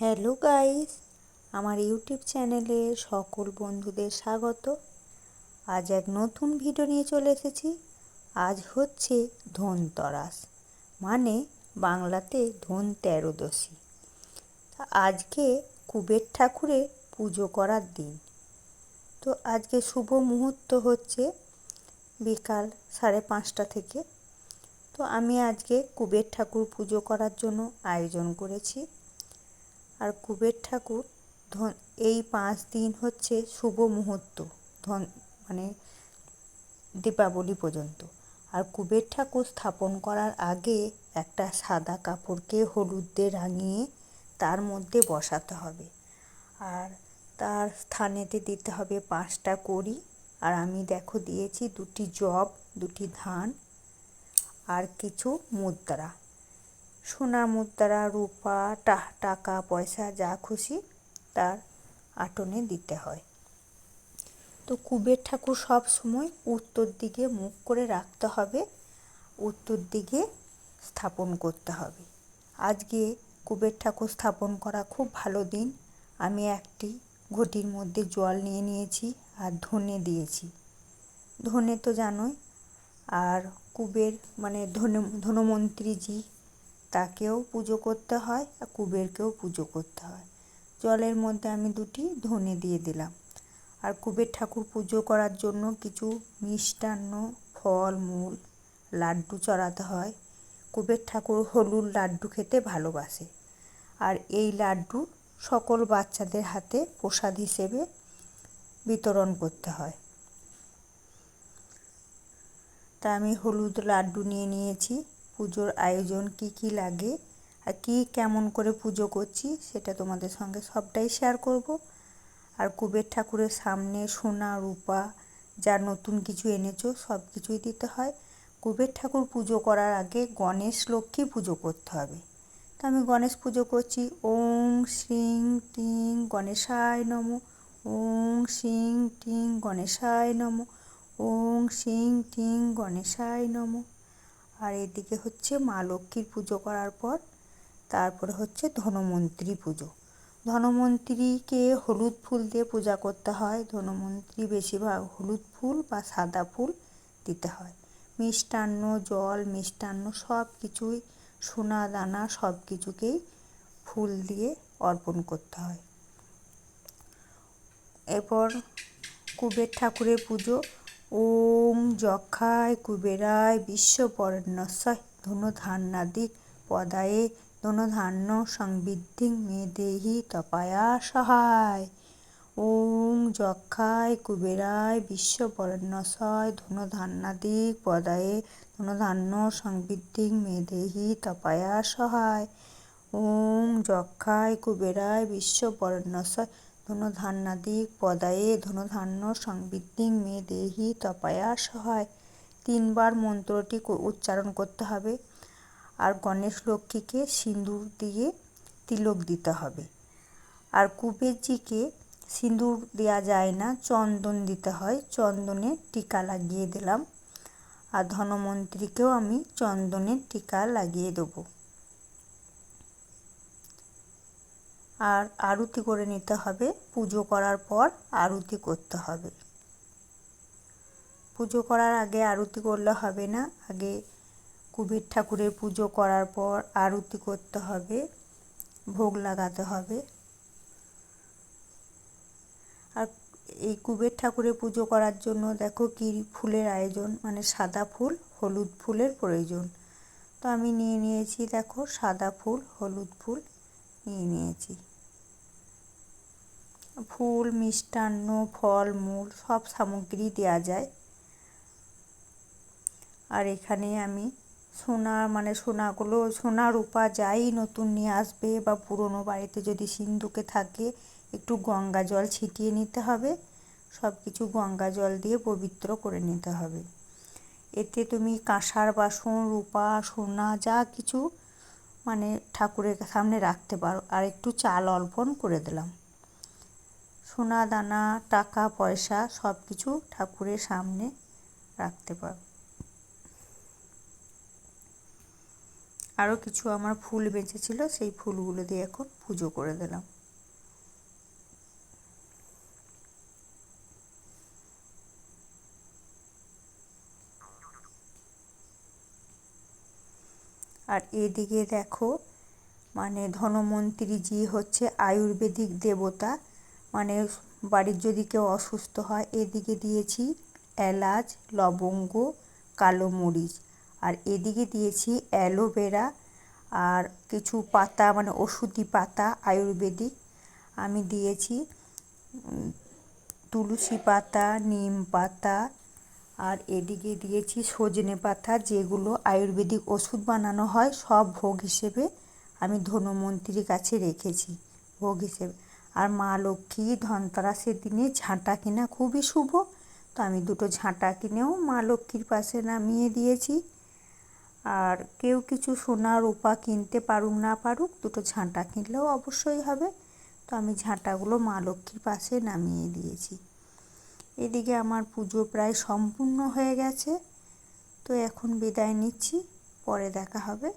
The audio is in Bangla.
হ্যালো গাইস, আমার ইউটিউব চ্যানেলে সকল বন্ধুদের স্বাগত। আজ এক নতুন ভিডিও নিয়ে চলে এসেছি। আজ হচ্ছে ধনতরাস মানে বাংলাতে ধন তেরোদশী। আজকে কুবের ঠাকুরের পুজো করার দিন। তো আজকে শুভ মুহূর্ত হচ্ছে বিকাল সাড়ে পাঁচটা থেকে। তো আমি আজকে কুবের ঠাকুর পুজো করার জন্য আয়োজন করেছি। আর কুবের ঠাকুর ধন, এই পাঁচ দিন হচ্ছে শুভ মুহূর্ত, ধন মানে দীপাবলি পর্যন্ত। আর কুবের ঠাকুর স্থাপন করার আগে একটা সাদা কাপড়কে হলুদ দিয়ে রাঙিয়ে তার মধ্যে বসাতে হবে। আর তার স্থানেতে দিতে হবে পাঁচটা কড়ি। আর আমি দেখো দিয়েছি দুটি জব, দুটি ধান, আর কিছু মুদ্রা। সোনা মুদ্রা রূপা টাকা, পয়সা, যা খুশি তার আটনে দিতে হয়। তো কুবের ঠাকুর সব সময় উত্তর দিকে মুখ করে রাখতে হবে, উত্তর দিকে স্থাপন করতে হবে। আজকে কুবের ঠাকুর স্থাপন করা খুব ভালো দিন। আমি একটি ঘটির মধ্যে জল নিয়ে নিয়েছি আর ধনে দিয়েছি। ধনে তো জানোই, আর কুবের মানে ধন ধনমন্ত্রীজি তাকেও পুজো করতে হয় আর কুবেরকেও পুজো করতে হয়। জলের মধ্যে আমি দুটি ধনে দিয়ে দিলাম। আর কুবের ঠাকুর পুজো করার জন্য কিছু মিষ্টান্ন, ফল, মূল, লাড্ডু চড়াতে হয়। কুবের ঠাকুর হলুদ লাড্ডু খেতে ভালোবাসে। আর এই লাড্ডু সকল বাচ্চাদের হাতে প্রসাদ হিসেবে বিতরণ করতে হয়। তা আমি হলুদ লাড্ডু নিয়ে নিয়েছি। পুজোর আয়োজন কি কি লাগে আর কি কেমন করে পুজো করছি সেটা তোমাদের সঙ্গে সবটাই শেয়ার করব। আর কুবের ঠাকুরের সামনে সোনা, রূপা, যা নতুন কিছু এনেছো সব কিছুই দিতে হয়। কুবের ঠাকুর পুজো করার আগে গণেশ লক্ষ্মী পুজো করতে হবে। তা আমি গণেশ পুজো করছি। ওং শ্রিং টিং গণেশায় নম। ওং শিং টিং গণেশায় নম। ওং শিং টিং গণেশায় নম। আর এদিকে হচ্ছে মা লক্ষ্মীর পুজো করার পর তারপরে হচ্ছে ধনমন্ত্রী পুজো। ধনমন্ত্রীকে হলুদ ফুল দিয়ে পূজা করতে হয়। ধনমন্ত্রী বেশিরভাগ হলুদ ফুল বা সাদা ফুল দিতে হয়। মিষ্টান্ন, জল, মিষ্টান্ন সব কিছুই সোনা, দানা সব কিছুকেই ফুল দিয়ে অর্পণ করতে হয়। এরপর কুবের ঠাকুরের পুজো ওম যক্ষায় কুবেরায় বিশ্ববর্ণস্বয় ধনুধান্নাদিক পদায়ে ধনুধান্য সংবিদ্ধিং মে দেহি তপায়া সহায়। ওম যক্ষায় কুবেরায় বিশ্ববর্ণস্বয় ধনুধান্নাদিক পদায়ে ধনুধান্য সংবিদ্ধিং মে দেহি তপায়া সহায়। ওম যক্ষায় কুবেরায় বিশ্ববর্ণস্বয় ধনুধান্নাদিক পদায়ে ধনুধান্য সংবৃদ্ধিং মে দেহি তপায়া সহায়। তিনবার মন্ত্রটি উচ্চারণ করতে হবে। আর গণেশ লক্ষ্মীকে সিঁদুর দিয়ে তিলক দিতে হবে। আর কুবেরজিকে সিঁদুর দেওয়া যায় না, চন্দন দিতে হয়। চন্দনের টিকা লাগিয়ে দিলাম। আর ধনমন্ত্রীকেও আমি চন্দনের টিকা লাগিয়ে দেবো। আর আরতি করে নিতে হবে। পুজো করার পর আরতি করতে হবে। পুজো করার আগে আরতি করলে হবে না। আগে কুবের ঠাকুরের পুজো করার পর আরতি করতে হবে। ভোগ লাগাতে হবে। আর এই কুবের ঠাকুরের পুজো করার জন্য দেখো কি ফুলের আয়োজন মানে সাদা ফুল, হলুদ ফুলের প্রয়োজন। তো আমি নিয়ে নিয়েছি, দেখো সাদা ফুল, হলুদ ফুল নিয়ে নিয়েছি। ফুল, মিষ্টান্ন, ফল, মূল সব সামগ্রী দেওয়া যায়। আর এখানে আমি সোনা মানে সোনাগুলো, সোনা রূপা যাই নতুন নিয়ে আসবে বা পুরনো বাড়িতে যদি সিন্ধুকে থাকে, একটু গঙ্গা জল ছিটিয়ে নিতে হবে। সব কিছু গঙ্গা জল দিয়ে পবিত্র করে নিতে হবে। এতে তুমি কাঁসার বাসন, রূপা, সোনা যা কিছু মানে ঠাকুরের সামনে রাখতে পারো। আর একটু চাল অর্পণ করে দিলাম। সোনা দানা টাকা, পয়সা সব কিছু ঠাকুরের সামনে রাখতে পারো আরও কিছু আমার ফুল বেঁচেছিল, সেই ফুলগুলো দিয়ে এখন পুজো করে দিলাম। আর এদিকে দেখো মানে ধনমন্ত্রীজি হচ্ছে আয়ুর্বেদিক দেবতা মানে বাড়ির যদি কেউ অসুস্থ হয়, এদিকে দিয়েছি এলাচ, লবঙ্গ, কালো মরিচ। আর এদিকে দিয়েছি অ্যালোভেরা আর কিছু পাতা মানে ওষুধি পাতা, আয়ুর্বেদিক। আমি দিয়েছি তুলসী পাতা, নিম পাতা। আর এদিকে দিয়েছি সজনে পাতা, যেগুলো আয়ুর্বেদিক ওষুধ বানানো হয়, সব ভোগ হিসেবে আমি ধনমন্ত্রীর কাছে রেখেছি, ভোগ হিসেবে। আর মা লক্ষ্মী ধনতেরাসের দিনে ঝাঁটা কিনা খুবই শুভ। তো আমি দুটো ঝাঁটা কিনেও মা লক্ষ্মীর পাশে নামিয়ে দিয়েছি। আর কেউ কিছু সোনা রূপা কিনতে পারুক না পারুক, দুটো ঝাঁটা কিনলেও অবশ্যই হবে। তো আমি ঝাঁটাগুলো মা লক্ষ্মীর পাশে নামিয়ে দিয়েছি। এদিকে আমার পুজো প্রায় সম্পূর্ণ হয়ে গেছে। তো এখন বিদায় নিচ্ছি, পরে দেখা হবে।